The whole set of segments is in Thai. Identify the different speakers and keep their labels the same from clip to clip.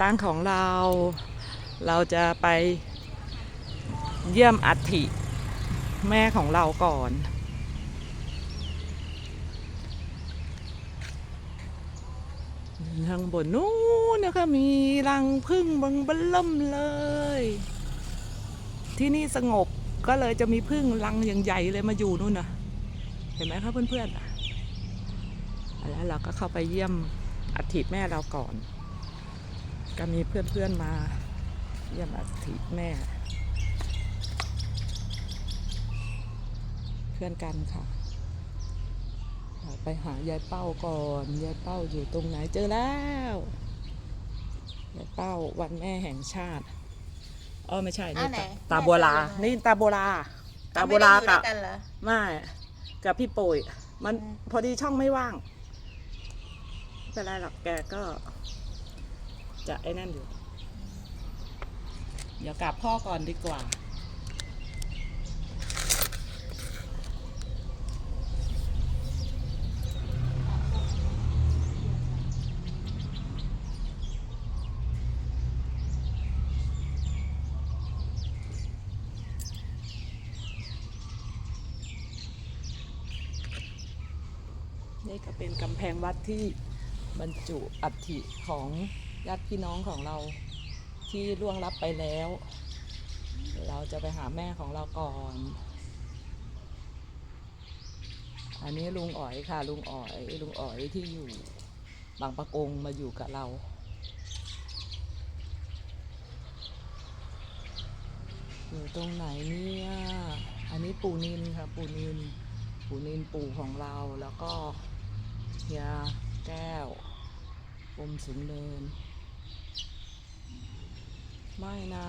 Speaker 1: ตั้งของเรา เราจะไปเยี่ยมอัฐิแม่ของเราก่อนทางบนนู้นนะคะมีรังพึ่งบังเบล่มเลย ที่นี่สงบก็เลยจะมีพึ่งรังอย่างใหญ่เลยมาอยู่นู่นนะเห็นไหมคะเพื่อนๆแล้วเราก็เข้าไปเยี่ยมอัฐิแม่เราก่อน ก็มีเพื่อนๆมาเยี่ยมอัฐิแม่ เพื่อนกันค่ะเราไปหายายเป้าก่อนยายเป้าอยู่ตรงไหนเจอแล้วยายเป้าวันแม่แห่งชาติเออไม่ใช่นี่
Speaker 2: อ้าวไหน
Speaker 1: ตาตาบัวลา
Speaker 2: แม่เจอไหม
Speaker 1: นี่ตาบัวลา ตาบัวลา
Speaker 2: ไม่ได้
Speaker 1: กับ
Speaker 2: อยู่ด้วยกันเหรอ
Speaker 1: ไม่กับพี่ปุ๋ยมัน
Speaker 2: อืม
Speaker 1: พอดีช่องไม่ว่างไม่เป็นไรหรอกแกก็ จะไอ้นั่นอยู่ เดี๋ยวกลับพ่อก่อนดีกว่า นี่ก็เป็นกำแพงวัดที่บรรจุอัฐิของ ญาติพี่น้องของเราที่ล่วงลับไปแล้ว เราจะไปหาแม่ของเราก่อน อันนี้ลุงอ๋อยค่ะ ลุงอ๋อย ลุงอ๋อยที่อยู่บางปะกงมาอยู่กับเราอยู่ตรงไหนเนี่ย อันนี้ปูนินค่ะปูนิน ปูนินปู่ของเราแล้วก็เฮียแก้วปมสูงเนิน ไม่นา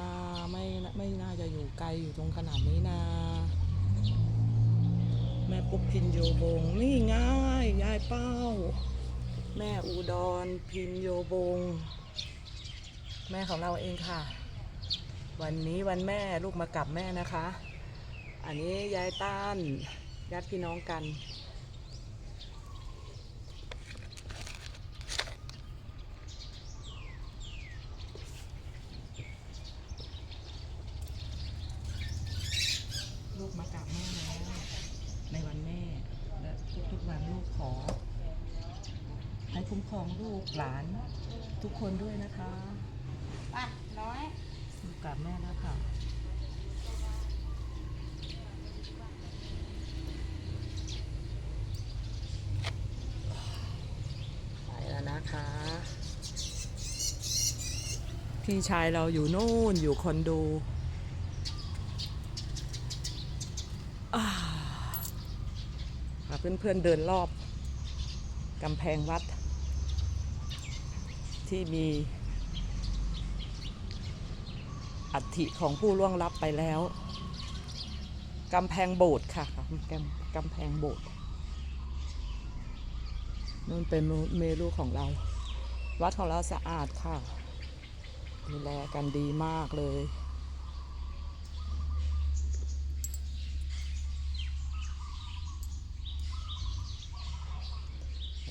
Speaker 1: ไม่ไม่น่าจะอยู่ไกลอยู่ตรงขนาดนี้นาแม่ปุ๊กพินโยบง นี่ง่ายยายเป้า แม่อุดรพินโยบง แม่ของเราเองค่ะ วันนี้วันแม่ลูกมากับแม่นะคะ อันนี้ยายต้านญาติพี่น้องกัน ลูกมากราบแม่แล้วในวันแม่ และทุกๆวันลูก ขอ ให้คุ้มครองลูกหลานทุกคนด้วยนะคะ
Speaker 2: ป่ะน้อย
Speaker 1: ลูกกราบแม่แล้วค่ะ ไปแล้วนะคะ พี่ชายเราอยู่นู่นอยู่คอนโดอ่าพา เพื่อนๆเดินรอบกำแพงวัด ที่มีอัฐิของผู้ล่วงลับไปแล้วกำแพงโบสถ์ค่ะกำกำแพงโบสถ์นู่นเป็นเมรุของเรา วัดของเราสะอาดค่ะดูแลกันดีมากเลย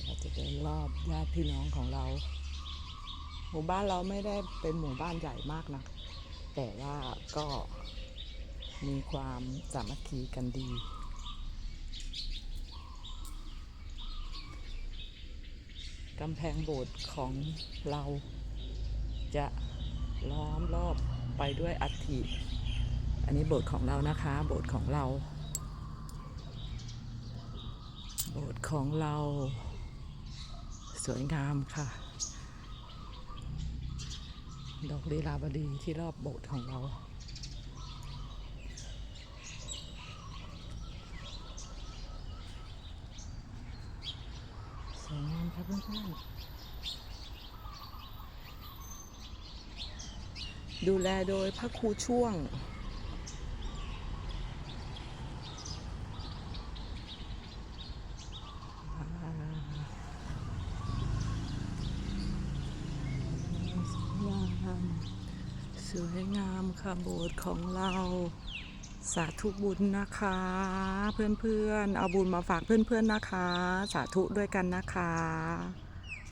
Speaker 1: เราจะเดิน รอบญาติพี่น้องของเรา หมู่บ้านเราไม่ได้เป็นหมู่บ้านใหญ่มากนะแต่ว่าก็มีความสามัคคีกันดี กำแพงโบสถ์ของเราจะล้อมรอบไปด้วยอัฐิ อันนี้โบสถ์ของเรานะคะ โบสถ์ของเรา โบสถ์ของเรา สวยงามค่ะ ดอกลีลาบดีที่รอบโบสถ์ของเราสวยงามครับเพื่อนๆดูแลโดยพระครูช่วง ส วยงามค่ะโบสถ์ของเรา สาธุบุญนะคะ เพื่อนๆ เอาบุญมาฝากเพื่อนๆนะคะ สาธุด้วยกันนะคะ